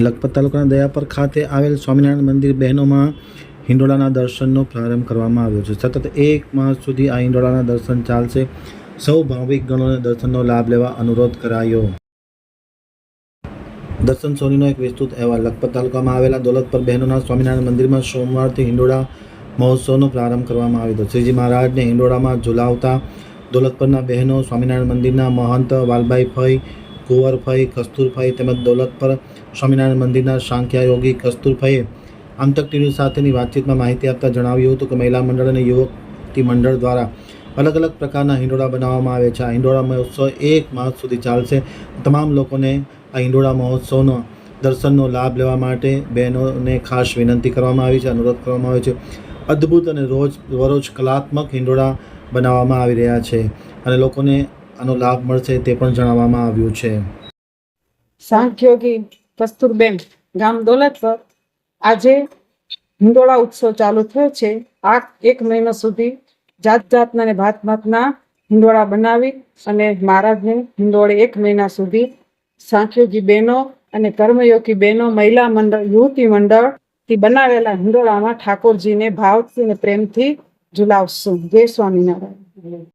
લખપત તાલુકાના દયાપર ખાતે આવેલ સ્વામિનારાયણ મંદિર બહેનોમાં હિંડોળાના દર્શનનો પ્રારંભ કરવામાં આવ્યો છે. સતત એક માસ સુધી આ હિંડોળાના દર્શન ચાલશે. સૌ ભાવિક ગણોને દર્શનનો લાભ લેવા અનુરોધ કરાયો. દર્શન સોનીનો એક વિસ્તૃત અહેવાલ. લખપત તાલુકામાં આવેલા દોલતપર બહેનોના સ્વામિનારાયણ મંદિરમાં સોમવારથી હિંડોળા મહોત્સવનો પ્રારંભ કરવામાં આવ્યો હતો. શ્રીજી મહારાજને હિંડોળામાં ઝુલાવતા દોલતપરના બહેનો સ્વામિનારાયણ મંદિરના મહંત વાલભાઈ ફઈ કુંવરફઈ કસ્તુરભાઈ તેમજ દોલતપર સ્વામિનારાયણ મંદિરના સાંખ્યાયોગી કસ્તુરભાઈએ આમતક ટીવી સાથેની વાતચીતમાં માહિતી આપતા જણાવ્યું હતું કે મહિલા મંડળ અને યુવતી મંડળ દ્વારા અલગ અલગ પ્રકારના હિંડોળા બનાવવામાં આવે છે. આ હિંડોળા મહોત્સવ એક માસ સુધી ચાલશે. તમામ લોકોને આ હિંડોળા મહોત્સવનો દર્શનનો લાભ લેવા માટે બહેનોને ખાસ વિનંતી કરવામાં આવી છે. અનુરોધ કરવામાં આવ્યો છે. અદ્ભુત અને રોજ વરોજ કલાત્મક હિંડોળા બનાવવામાં આવી રહ્યા છે અને લોકોને આનો લાભ મળશે તે પણ જણાવવામાં આવ્યું છે. સાંખ્યોગી કસ્તુરબેન, ગામ દોલતપર. આજે હિંડોળા ઉત્સવ ચાલુ થયો છે. આ એક મહિનો સુધી જાત જાતના અને ભાત ભાતના હિંડોળા બનાવી અને મહારાજને હિંડોળે એક મહિના સુધી સાંખ્યોગી બહેનો અને કર્મયોગી બહેનો, મહિલા મંડળ, યુવતી મંડળથી બનાવેલા હિંડોળામાં ઠાકોરજીને ભાવથી અને પ્રેમથી ઝુલાવશું. જય સ્વામિનારાયણ.